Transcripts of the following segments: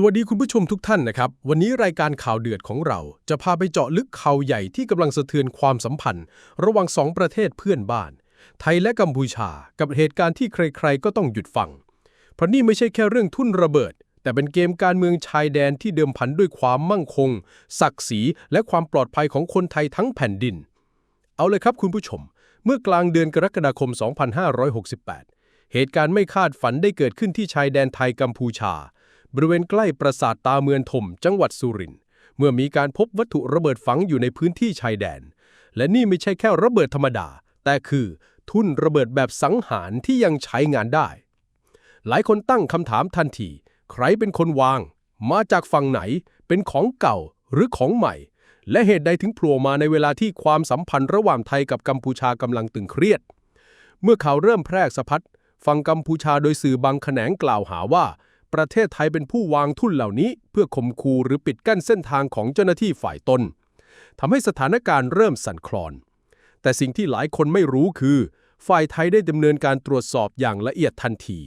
สวัสดีคุณผู้ชมทุกท่านนะครับ วันนี้รายการข่าวเดือดของเรา จะพาไปเจาะลึกข่าวใหญ่ที่กำลังสะเทือนความสัมพันธ์ ระหว่างสองประเทศเพื่อนบ้าน ไทยและกัมพูชา กับเหตุการณ์ที่ใครๆ ก็ต้องหยุดฟัง เพราะนี่ไม่ใช่แค่เรื่องทุ่นระเบิด แต่เป็นเกมการเมืองชายแดนที่เดิมพันด้วยความมั่งคง ศักดิ์ศรี และความปลอดภัยของคนไทยทั้งแผ่นดิน เอาเลยครับคุณผู้ชม เมื่อกลางเดือนกรกฎาคม 2568 เหตุการณ์ไม่คาดฝันได้เกิดขึ้นที่ชายแดนไทยกัมพูชา บริเวณใกล้ปราสาทตาเมืองถมจังหวัดสุรินทร์เมื่อมีการพบวัตถุระเบิดฝังอยู่ในพื้นที่ชายแดน และนี่ไม่ใช่แค่ระเบิดธรรมดา แต่คือทุ่นระเบิดแบบสังหารที่ยังใช้งานได้ หลายคนตั้งคำถามทันที ใครเป็นคนวาง มาจากฝั่งไหน เป็นของเก่าหรือของใหม่ และเหตุใดถึงโผล่มาในเวลาที่ความสัมพันธ์ระหว่างไทยกับกัมพูชากำลังตึงเครียด เมื่อข่าวเริ่มแพร่สะพัดฝั่งกัมพูชาโดยสื่อบางแขนงกล่าวหาว่า ประเทศไทยเป็นผู้วางทุ่นเหล่านี้ เพื่อข่มขู่หรือปิดกั้นเส้นทางของเจ้าหน้าที่ฝ่ายตนทำให้สถานการณ์เริ่มสั่นคลอน แต่สิ่งที่หลายคนไม่รู้คือ ฝ่ายไทยได้ดำเนินการตรวจสอบอย่างละเอียดทันที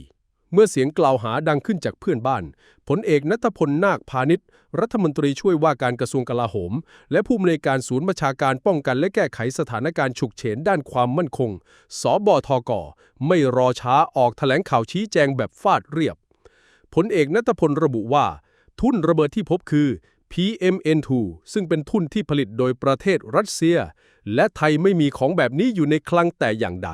เมื่อเสียงกล่าวหาดังขึ้นจากเพื่อนบ้าน ผลเอกนัทพลนาคพาณิชย์ รัฐมนตรีช่วยว่าการกระทรวงกลาโหม และผู้อำนวยการศูนย์บัญชาการป้องกันและแก้ไขสถานการณ์ฉุกเฉินด้านความมั่นคง สบทก ไม่รอช้าออกแถลงข่าวชี้แจงแบบฟาดเรียบ ผลเอกนัทพลระบุว่า ทุ่นระเบิดที่พบคือ PMN2 ซึ่งเป็นทุ่นที่ผลิตโดยประเทศรัสเซีย และไทยไม่มีของแบบนี้อยู่ในคลังแต่อย่างใด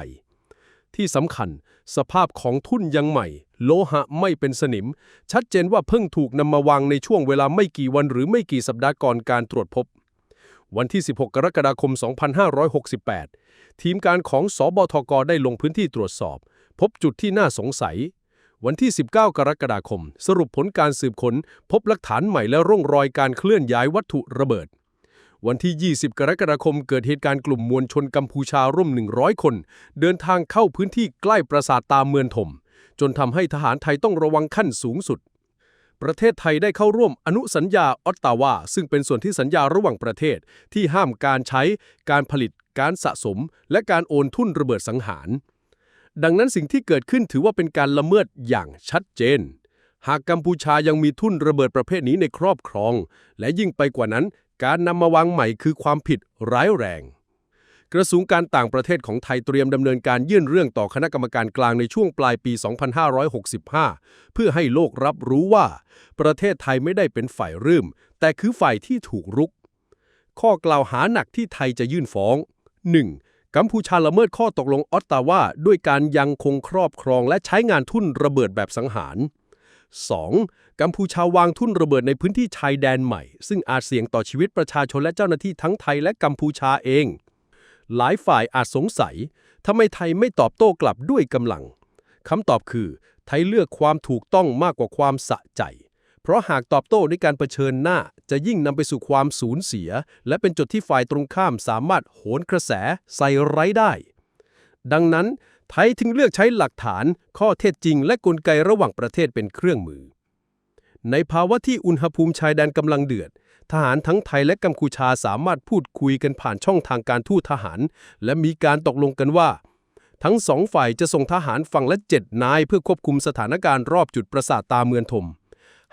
ที่สำคัญ สภาพของทุ่นยังใหม่ โลหะไม่เป็นสนิม ชัดเจนว่าเพิ่งถูกนำมาวางในช่วงเวลาไม่กี่วันหรือไม่กี่สัปดาห์ก่อนการตรวจพบ วันที่ 16 กรกฎาคม 2568 ทีมการของสบทกได้ลงพื้นที่ตรวจสอบ พบจุดที่น่าสงสัย วันที่ 19 กรกฎาคม สรุปผลการสืบค้น พบหลักฐานใหม่และร่องรอยการเคลื่อนย้ายวัตถุระเบิด วันที่ 20 กรกฎาคม เกิดเหตุการณ์กลุ่มมวลชนกัมพูชาร่วม 100 คน เดินทางเข้าพื้นที่ใกล้ปราสาทตาเมืองถม จนทำให้ทหารไทยต้องระวังขั้นสูงสุด ประเทศไทยได้เข้าร่วมอนุสัญญาออตตาวา ซึ่งเป็นส่วนที่สัญญาระหว่างประเทศ ที่ห้ามการใช้ การผลิต การสะสม และการโอนทุนระเบิดสังหาร ดังนั้นสิ่งที่เกิดขึ้นถือว่าเป็นการละเมิดอย่างชัดเจน หากกัมพูชายังมีทุ่นระเบิดประเภทนี้ในครอบครอง และยิ่งไปกว่านั้น การนำมาวางใหม่คือความผิดร้ายแรง กระทรวงการต่างประเทศของไทยเตรียมดำเนินการยื่นเรื่องต่อคณะกรรมการกลางในช่วงปลายปี 2565 เพื่อให้โลกรับรู้ว่า ประเทศไทยไม่ได้เป็นฝ่ายรื้มแต่คือฝ่ายที่ถูกรุก ข้อกล่าวหาหนักที่ไทยจะยื่นฟ้อง 1. กัมพูชาละเมิดข้อตกลงออตตาวาด้วยการยังคงครอบครองและใช้งานทุ่นระเบิดแบบสังหาร 2. กัมพูชาวางทุ่นระเบิดในพื้นที่ชายแดนใหม่ ซึ่งอาจเสี่ยงต่อชีวิตประชาชนและเจ้าหน้าที่ทั้งไทยและกัมพูชาเอง หลายฝ่ายอาจสงสัยทำไมไทยไม่ตอบโต้กลับด้วยกำลังคำตอบคือ ไทยเลือกความถูกต้องมากกว่าความสะใจ เพราะหากตอบโต้ด้วยการเผชิญหน้า จะยิ่งนำไปสู่ความสูญเสีย และเป็นจุดที่ฝ่ายตรงข้ามสามารถโหนกระแสใส่ไร้ได้ ดังนั้นไทยถึงเลือกใช้หลักฐาน ข้อเท็จจริง และกลไกระหว่างประเทศเป็นเครื่องมือ ในภาวะที่อุณหภูมิชายแดนกำลังเดือด ทหารทั้งไทยและกัมพูชาสามารถพูดคุยกันผ่านช่องทางการทูตทหาร และมีการตกลงกันว่า ทั้งสองฝ่ายจะส่งทหารฝั่งละเจ็ดนายเพื่อควบคุมสถานการณ์รอบจุดปราสาทตาเมืองถม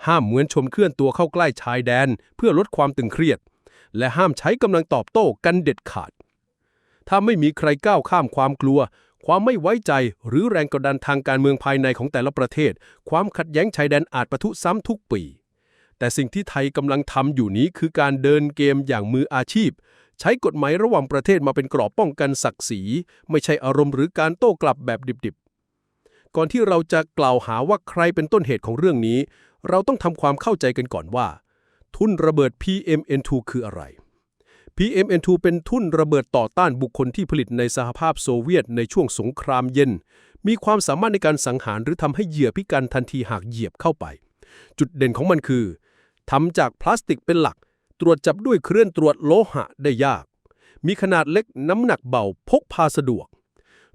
ห้ามมวลชนเคลื่อนตัวเข้าใกล้ชายแดน เพื่อลดความตึงเครียด และห้ามใช้กำลังตอบโต้กันเด็ดขาด ถ้าไม่มีใครก้าวข้ามความกลัว ความไม่ไว้ใจหรือแรงกดดันทางการเมืองภายในของแต่ละประเทศ ความขัดแย้งชายแดนอาจประทุซ้ำทุกปี แต่สิ่งที่ไทยกำลังทำอยู่นี้คือการเดินเกมอย่างมืออาชีพ ใช้กฎหมายระหว่างประเทศมาเป็นกรอบป้องกันศักดิ์ศรี ไม่ใช่อารมณ์หรือการโต้กลับแบบดิบๆก่อนที่เราจะกล่าวหาว่าใครเป็นต้นเหตุของเรื่องนี้ เราต้องทำความเข้าใจกันก่อนว่า ทุ่นระเบิด PMN2 คืออะไร PMN2 เป็นทุ่นระเบิดต่อต้านบุคคลที่ผลิตในสหภาพโซเวียตในช่วงสงครามเย็น มีความสามารถในการสังหารหรือทำให้เหยื่อพิการทันทีหากเหยียบเข้าไป จุดเด่นของมันคือทำจากพลาสติกเป็นหลัก ตรวจจับด้วยเครื่องตรวจโลหะได้ยาก มีขนาดเล็กน้ำหนักเบาพกพาสะดวก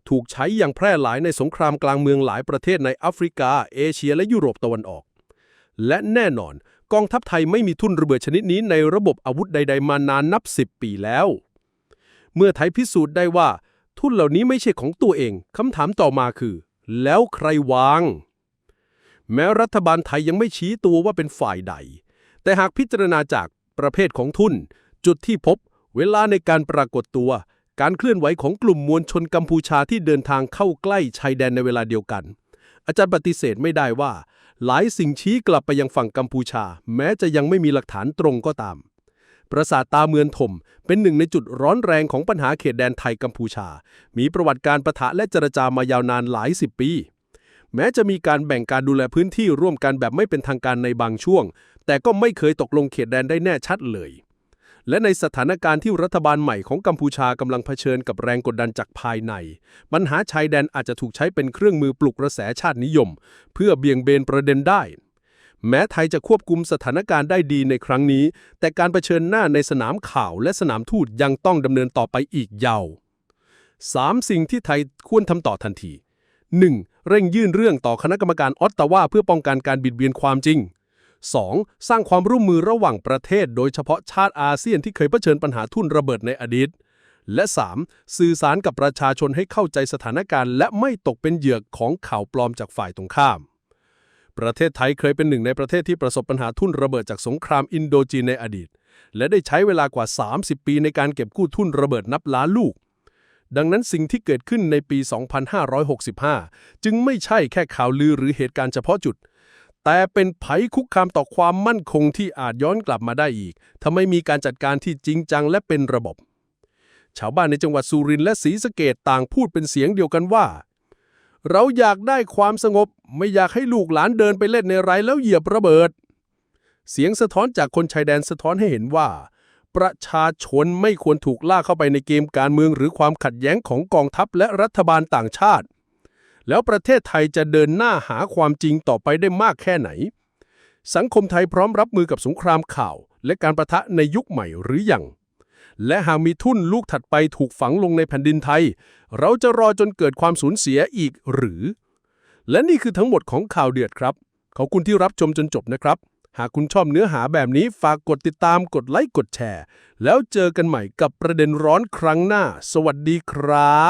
ถูกใช้อย่างแพร่หลายในสงครามกลางเมืองหลายประเทศในแอฟริกา เอเชียและยุโรปตะวันออก และแน่นอน กองทัพไทยไม่มีทุนระเบิดชนิดนี้ในระบบอาวุธใด ๆ มานานนับ 10 ปีแล้ว เมื่อไทยพิสูจน์ได้ว่า ทุนเหล่านี้ไม่ใช่ของตัวเองคำถามต่อมาคือ แล้วใครวาง แม้รัฐบาลไทยยังไม่ชี้ตัวว่าเป็นฝ่ายใด แต่หากพิจารณาจากประเภทของทุน จุดที่พบ เวลาในการปรากฏตัว การเคลื่อนไหวของกลุ่มมวลชนกัมพูชาที่เดินทางเข้าใกล้ชายแดนในเวลาเดียวกัน อาจารย์ปฏิเสธไม่ได้ว่า หลายสิ่งชี้กลับไปยังฝั่งกัมพูชา แม้จะยังไม่มีหลักฐานตรงก็ตาม ปราสาทตาเมือนถม เป็นหนึ่งในจุดร้อนแรงของปัญหาเขตแดนไทยกัมพูชา มีประวัติการประทะและเจรจามายาวนานหลายสิบปี แม้จะมีการแบ่งการดูแลพื้นที่ร่วมกันแบบไม่เป็นทางการในบางช่วง แต่ก็ไม่เคยตกลงเขตแดนได้แน่ชัดเลย และในสถานการณ์ที่รัฐบาลใหม่ของกัมพูชากำลังเผชิญกับแรงกดดันจากภายใน ปัญหาชายแดนอาจจะถูกใช้เป็นเครื่องมือปลุกกระแสชาตินิยม เพื่อเบี่ยงเบนประเด็นได้ แม้ไทยจะควบคุมสถานการณ์ได้ดีในครั้งนี้ แต่การเผชิญหน้าในสนามข่าวและสนามทูตยังต้องดำเนินต่อไปอีกยาว 3. สิ่งที่ไทยควรทำต่อทันที 1. เร่งยื่นเรื่องต่อคณะกรรมการออตตาวาเพื่อป้องกันการบิดเบียนความจริง 2. สร้างความร่วมมือระหว่างประเทศ โดยเฉพาะชาติอาเซียนที่เคยเผชิญปัญหาทุนระเบิดในอดีต และ 3. สื่อสารกับประชาชนให้เข้าใจสถานการณ์ และไม่ตกเป็นเหยื่อของข่าวปลอมจากฝ่ายตรงข้าม ประเทศไทยเคยเป็นหนึ่งในประเทศที่ประสบปัญหาทุนระเบิดจากสงครามอินโดจีนในอดีต และได้ใช้เวลากว่า 30 ปีในการเก็บกู้ทุนระเบิดนับล้านลูกดังนั้นสิ่งที่เกิดขึ้นในปี 2565 จึงไม่ใช่แค่ข่าวลือหรือเหตุการณ์เฉพาะจุด แต่เป็นภัยคุกคามต่อความมั่นคงที่อาจย้อนกลับมาได้อีก ถ้าไม่มีการจัดการที่จริงจังและเป็นระบบ ชาวบ้านในจังหวัดสุรินทร์และศรีสะเกดต่างพูดเป็นเสียงเดียวกันว่า เราอยากได้ความสงบ ไม่อยากให้ลูกหลานเดินไปเล่นในไรแล้วเหยียบระเบิด เสียงสะท้อนจากคนชายแดนสะท้อนให้เห็นว่า ประชาชนไม่ควรถูกล่าเข้าไปในเกมการเมืองหรือความขัดแย้งของกองทัพและรัฐบาลต่างชาติ แล้วประเทศไทยจะเดินหน้าหาความจริงต่อไปได้มากแค่ไหน สังคมไทยพร้อมรับมือกับสงครามข่าว และการประทะในยุคใหม่หรือยัง และหากมีทุ่นลูกถัดไปถูกฝังลงในแผ่นดินไทย เราจะรอจนเกิดความสูญเสียอีกหรือ และนี่คือทั้งหมดของข่าวเดือดครับ ขอบคุณที่รับชมจนจบนะครับ หากคุณชอบเนื้อหาแบบนี้ฝากกดติดตามกดไลค์กดแชร์ แล้วเจอกันใหม่กับประเด็นร้อนครั้งหน้า สวัสดีครับ